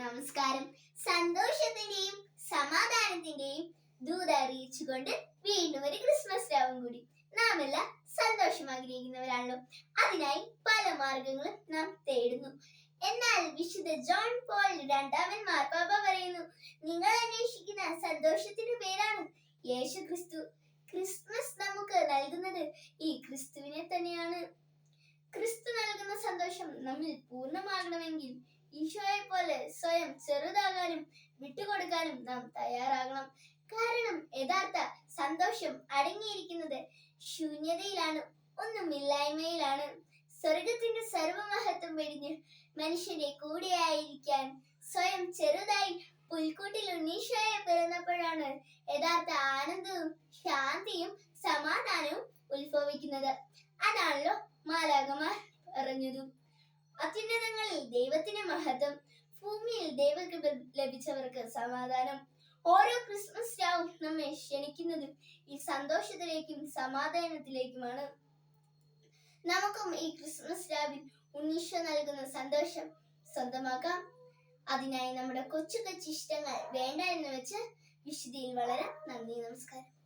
നമസ്കാരം. സന്തോഷത്തിന്റെയും സമാധാനത്തിന്റെയും ദൂത അറിയിച്ചുകൊണ്ട് വീണ്ടും ഒരു ക്രിസ്മസ് രാവും കൂടി. നാം എല്ലാം സന്തോഷം ആഗ്രഹിക്കുന്നവരാണല്ലോ. അതിനായി പല മാർഗങ്ങളും നാം തേടുന്നു. എന്നാൽ വിശുദ്ധ ജോൺ പോൾ രണ്ടാമൻ മാർപ്പാപ്പ പറയുന്നു നിങ്ങൾ അന്വേഷിക്കുന്ന സന്തോഷത്തിന്റെ പേരാണ് യേശു ക്രിസ്തു ക്രിസ്മസ് നമുക്ക് നൽകുന്നത് ഈ ക്രിസ്തുവിനെ തന്നെയാണ്. ക്രിസ്തു നൽകുന്ന സന്തോഷം നമ്മിൽ പൂർണമാകണമെങ്കിൽ ഈശോയെ പോലെ സ്വയം ചെറുതാകാനും വിട്ടുകൊടുക്കാനും നാം തയ്യാറാകണം. കാരണം യഥാർത്ഥ സന്തോഷം അടങ്ങിയിരിക്കുന്നത് ശൂന്യതയിലാണ് ഒന്നുമില്ലായ്മയിലാണ്. സ്വർഗത്തിന്റെ സർവമഹത്വം വെടിഞ്ഞ് മനുഷ്യന്റെ കൂടെയായിരിക്കാൻ സ്വയം ചെറുതായി പുൽക്കൂട്ടിൽ ഉണ്ണീശോയെ പിറന്നപ്പോഴാണ് യഥാർത്ഥ ആനന്ദവും ശാന്തിയും സമാധാനവും ഉത്ഭവിക്കുന്നത്. അതാണല്ലോ മാലാകമാർ പറഞ്ഞതും. അത്യുന്നതങ്ങളിൽ ദൈവത്തിന്റെ മഹത്വം. ഭൂമിയിൽ ദൈവകൃപ ലഭിച്ചവർക്ക് സമാധാനം. ഓരോ ക്രിസ്മസ് രാവും നമ്മെ ക്ഷണിക്കുന്നതും ഈ സന്തോഷത്തിലേക്കും സമാധാനത്തിലേക്കുമാണ്. നമുക്കും ഈ ക്രിസ്മസ് രാവിൽ ഉണ്ണീശ നൽകുന്ന സന്തോഷം സ്വന്തമാക്കാം. അതിനായി നമ്മുടെ കൊച്ചു കൊച്ചു ഇഷ്ടങ്ങൾ വേണ്ട എന്ന് വെച്ച് വിശുദ്ധിയിൽ വളരെ. നന്ദി നമസ്കാരം.